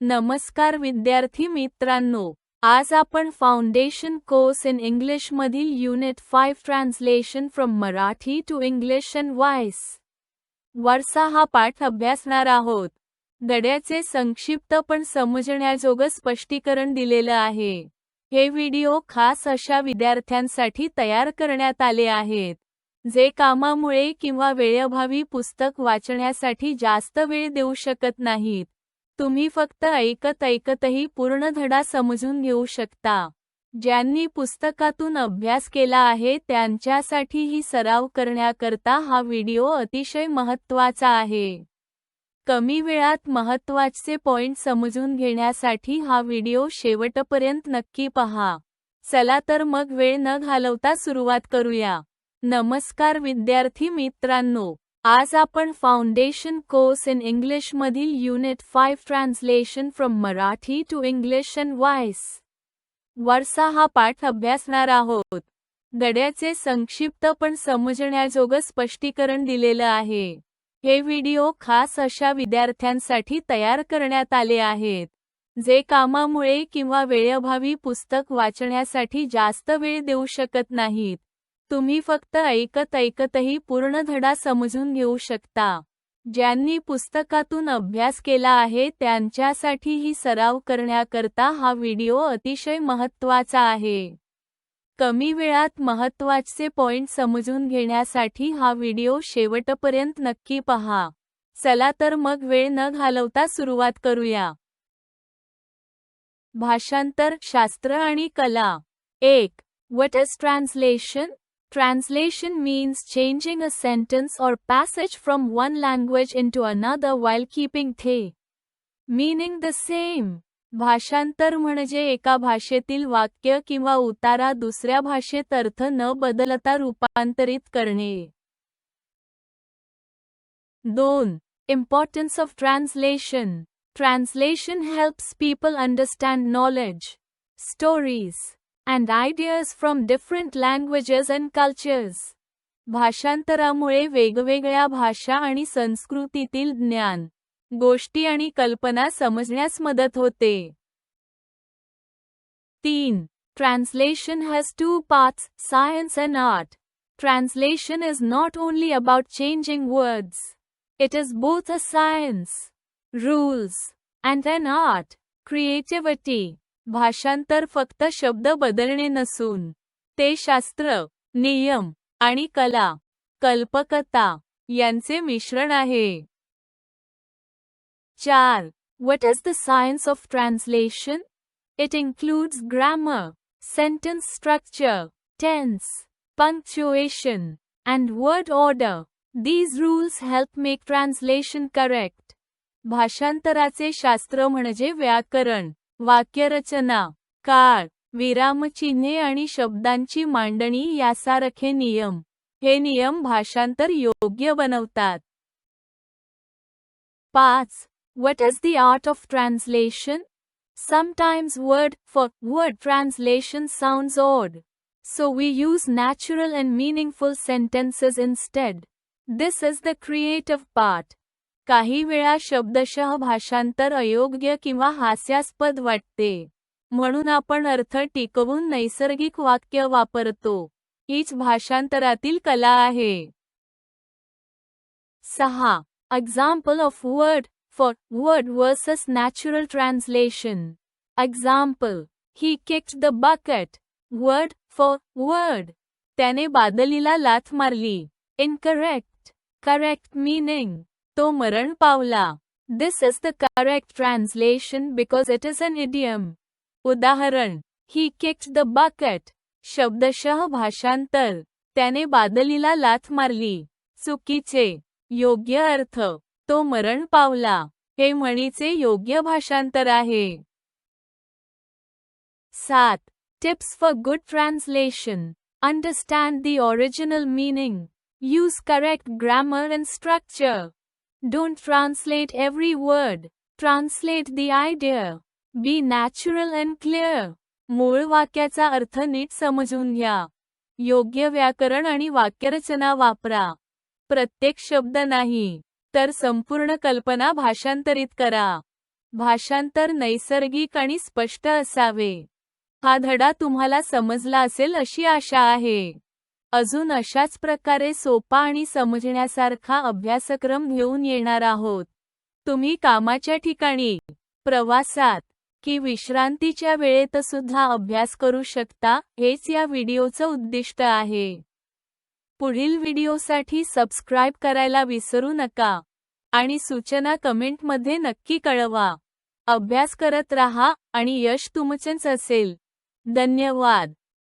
नमस्कार विद्यार्थी मित्रांनो आज आपण फाउंडेशन कोर्स इन इंग्लिश मधील unit five translation from Marathi to English and voice वर्षा हा पाठ अभ्यासणार आहोत. गड्याचे संक्षिप्त पण समजण्याजोगं स्पष्टीकरण दिलेलं आहे. हे व्हिडिओ खास अशा विद्यार्थ्यांसाठी तयार करण्यात आले आहेत. जे कामामुळे किंवा वेळेअभावी पुस्तक वाचण्यासाठी जास्त वेळ देऊ शकत नाहीत. तुम्ही फक्त ऐकत ऐकतही पूर्ण धडा समजून घेऊ शकता. ज्यांनी पुस्तकातून अभ्यास केला आहे त्यांच्यासाठी ही सराव करण्याकरता हा व्हिडिओ अतिशय महत्त्वाचा आहे. कमी वेळात महत्त्वाचे पॉइंट समजून घेण्यासाठी हा व्हिडिओ शेवटपर्यंत नक्की पहा. चला तर मग वेळ न घालवता सुरुवात करूया. नमस्कार विद्यार्थी मित्रांनो. आज आपण फाउंडेशन कोर्स इन इंग्लिश मधील unit 5 translation from Marathi to English and voice वर्षा हा पाठ अभ्यासणार आहोत. गड्याचे संक्षिप्त पण समजण्याजोगं स्पष्टीकरण दिलेलं आहे. हे व्हिडिओ खास अशा विद्यार्थ्यांसाठी तयार करण्यात आले आहेत. जे कामामुळे किंवा वेळभावी पुस्तक वाचण्यासाठी जास्त वेळ देऊ शकत नाहीत. तुम्ही फक्त ऐकत ऐकतही पूर्ण धडा समजून घेऊ शकता. ज्यांनी पुस्तकातून अभ्यास केला आहे त्यांच्यासाठी ही सराव करण्याकरता हा व्हिडिओ अतिशय महत्त्वाचा आहे. कमी वेळात महत्त्वाचे पॉइंट समजून घेण्यासाठी हा व्हिडिओ शेवटपर्यंत नक्की पहा. चला तर मग वेळ न घालवता सुरुवात करूया. भाषांतर शास्त्र आणि कला. एक what is translation Translation means changing a sentence or passage from one language into another while keeping the meaning the same. भाषांतर म्हणजे एका भाषेतील वाक्य किंवा उतारा दुसऱ्या भाषेत अर्थ न बदलता रूपांतरित करणे दोन importance of translation translation helps people understand knowledge stories and ideas from different languages and cultures. भाषांतरामुळे वेगवेगळ्या भाषा आणि संस्कृतीतील ज्ञान गोष्टी आणि कल्पना समजण्यास मदत होते तीन translation has two parts science and art translation is not only about changing words it is both a science rules and an art creativity भाषांतर फक्त शब्द बदलणे नसून ते शास्त्र नियम आणि कला कल्पकता यांचे मिश्रण आहे. चार. What is the science of translation it includes grammar sentence structure tense punctuation and word order these rules help make translation correct भाषांतराचे शास्त्र म्हणजे व्याकरण. वाक्यरचना काळ विरामचिन्हे आणि शब्दांची मांडणी यासारखे नियम हे नियम भाषांतर योग्य बनवतात पाच what is the art of translation sometimes word for word translation sounds odd so we use natural and meaningful sentences instead this is the creative part काही वेळा शब्दशः भाषांतर अयोग्य किंवा हास्यास्पद वाटते. म्हणून आपण अर्थ टिकवून नैसर्गिक वाक्य वापरतो. हीच भाषांतरातील कला आहे. सहा. Example of word for word versus natural translation example he kicked the bucket word for word त्याने बादलीला लाथ मारली. इनकरेक्ट करेक्ट मीनिंग तो मरण पावला। This is the correct translation because it is an idiom उदाहरण ही किक्ड द बकेट शब्दशः भाषांतर. त्याने बादलीला लाथ मारली. चुकीचे. योग्य अर्थ. तो मरण पावला. हे म्हणीचे योग्य भाषांतर आहे. सात. Tips for good translation understand the original meaning use correct grammar and structure Don't translate every word. Translate the idea. Be natural and clear. मूळ वाक्याचा अर्थ नीट समजून घ्या योग्य व्याकरण आणि वाक्यरचना वापरा प्रत्येक शब्द नाही तर संपूर्ण कल्पना भाषांतरित करा भाषांतर नैसर्गिक आणि स्पष्ट असावे हा धडा तुम्हाला समजला असेल अशी आशा आहे अजून अशाच प्रकारे सोपा आणि समजण्यासारखा अभ्यासक्रम घेऊन येणार आहोत. तुम्ही कामाच्या ठिकाणी प्रवासात की विश्रांतीच्या वेळेत सुद्धा अभ्यास करू शकता हेच या व्हिडिओचं उद्दिष्ट आहे. पुढील व्हिडिओसाठी सबस्क्राईब करायला विसरू नका आणि सूचना कमेंटमध्ये नक्की कळवा. अभ्यास करत राहा आणि यश तुमचेच असेल. धन्यवाद.